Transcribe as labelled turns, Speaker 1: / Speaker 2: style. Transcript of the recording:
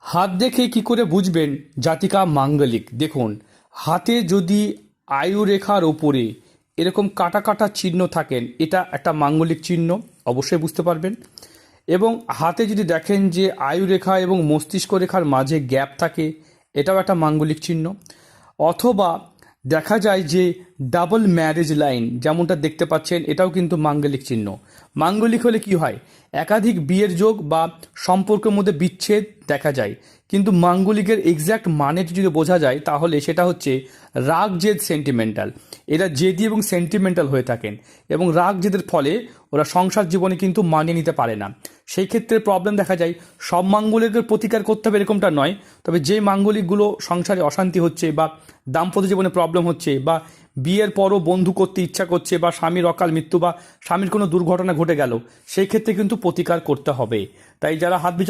Speaker 1: হাত দেখে কি করে বুঝবেন? জাতিকা মাঙ্গলিক। দেখুন, হাতে যদি আয়ু রেখার ওপরে এরকম কাটা কাটা চিহ্ন থাকেন, এটা একটা মাঙ্গলিক চিহ্ন, অবশ্যই বুঝতে পারবেন। এবং হাতে যদি দেখেন যে আয়ুরেখা এবং মস্তিষ্ক রেখার মাঝে গ্যাপ থাকে, এটাও একটা মাঙ্গলিক চিহ্ন। অথবা দেখা যায় যে ডাবল ম্যারেজ লাইন যেমনটা দেখতে পাচ্ছেন, এটাও কিন্তু মাঙ্গলিক চিহ্ন। মাঙ্গলিক হলে কি হয়? একাধিক বিয়ের যোগ বা সম্পর্কের মধ্যে বিচ্ছেদ দেখা যায়। কিন্তু মাঙ্গলিকের এক্স্যাক্ট মানে যদি বোঝা যায়, তাহলে সেটা হচ্ছে রাগ জেদ সেন্টিমেন্টাল এরা জেদি এবং সেন্টিমেন্টাল হয়ে থাকেন এবং রাগ জেদের ফলে ওরা সংসার জীবনে কিন্তু মানিয়ে নিতে পারে না। সেই ক্ষেত্রে প্রবলেম দেখা যায়। সব মাঙ্গলিকের প্রতিকার করতে হবে এরকমটা নয়। তবে যে মাঙ্গলিকগুলো সংসারে অশান্তি হচ্ছে বা দাম্পত্য জীবনে প্রবলেম হচ্ছে বা বিয়ের পরও বন্ধু করতে ইচ্ছা করছে বা স্বামীর অকাল মৃত্যু বা স্বামীর কোনো দুর্ঘটনা ঘটে গেল, সেই ক্ষেত্রে কিন্তু প্রতিকার করতে হবে। তাই যারা হাত বিচার